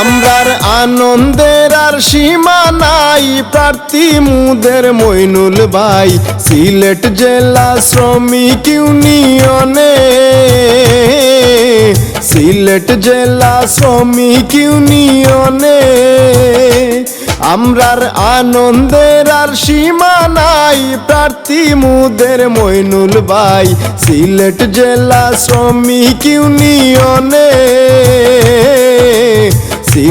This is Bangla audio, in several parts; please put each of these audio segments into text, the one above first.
আমরার আনন্দের আর সীমা নাই। প্রার্থী মুদের মইনুল ভাই, সিলেট জেলা শ্রমিক ইউনিয়নে। সিলেট জেলা শ্রমিক ইউনিয়নে। আমরার আনন্দের আর সীমা নাই। প্রার্থী মুদের মইনুল ভাই, সিলেট জেলা শ্রমিক ইউনিয়নে।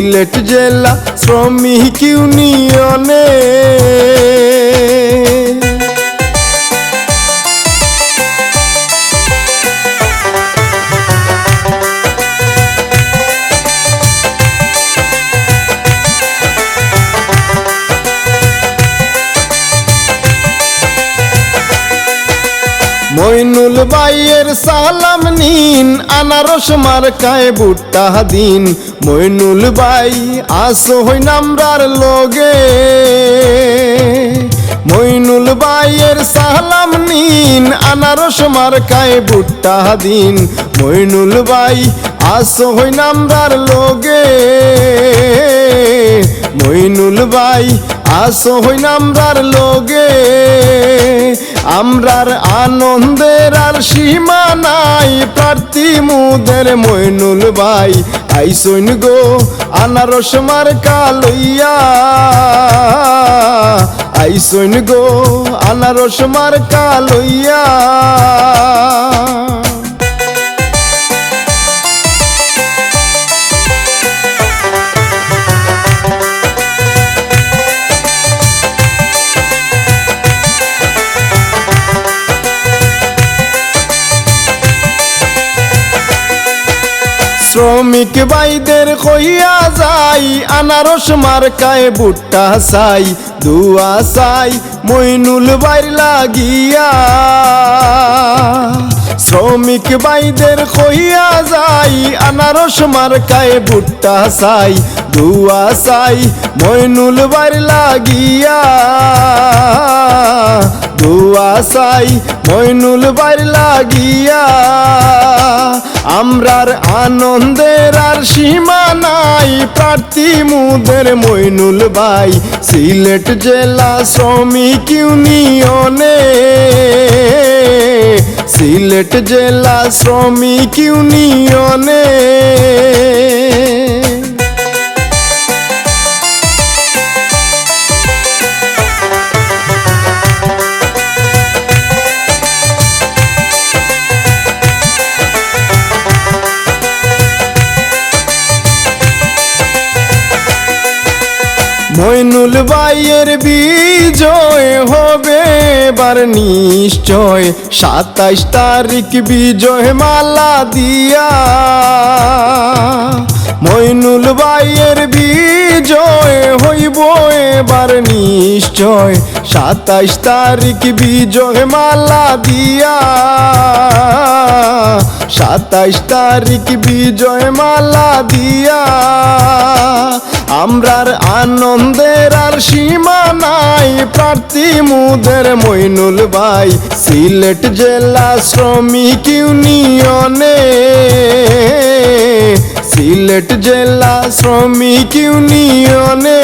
সিলেট জেলা শ্রমিক ইউনিয়নে। মইনুল বাইয়ের সালাম নিন, আনারস মার্কায় বুট্টা দিন। মইনুল বাই আসো হই নামরার লোগে। মইনুল বাইয়ের সালাম নিন, আনারস মার্কায় বুট্টা দিন। মইনুল বাই আসো হই নামরার লোগে। মইনুল বাই আসো হই নামরার লোগে। আমরার আনন্দের আর সীমা নাই। প্রার্থী মুদের মইনুল ভাই আইসইন গো, আনারস মার্কা লইয়া। আইসইন গো, আনারস মার্কা লইয়া। শ্রমিক বাইদের কইয়া যাই, আনারস মার্কায় বুট্টা সাই দুয়া সাই মইনুল বাইর লাগিয়া। শ্রমিক বাইদের কইয়া যাই, আনারস মার্কায় বুট্টা সাই দুয়া সাই মইনুল বাইর লাগিয়া। দুয়া সাই মইনুল বাইর লাগিয়া। আমরার আনন্দের আর সীমা নাই। প্রার্থী মুদের মইনুল ভাই, সিলেট জেলা শ্রমিক ইউনিয়নে। সিলেট জেলা শ্রমিক ইউনিয়নে। মইনুল বাইয়ের বিজয় হবে এবার নিশ্চয়। সাতাইশ তারিখ বিজয় মালা দিয়া। মইনুল বাইয়ের বিজয় হইব এবার নিশ্চয়। সাতাইশ তারিখ বিজয় মালা দিয়া। সাতাইশ তারিখ বিজয় মালা দিয়া। আমরার আনন্দের আর সীমা নাই। প্রার্থী মুদের মইনুল ভাই, সিলেট জেলা শ্রমিক ইউনিয়নে। সিলেট জেলা শ্রমিক ইউনিয়নে।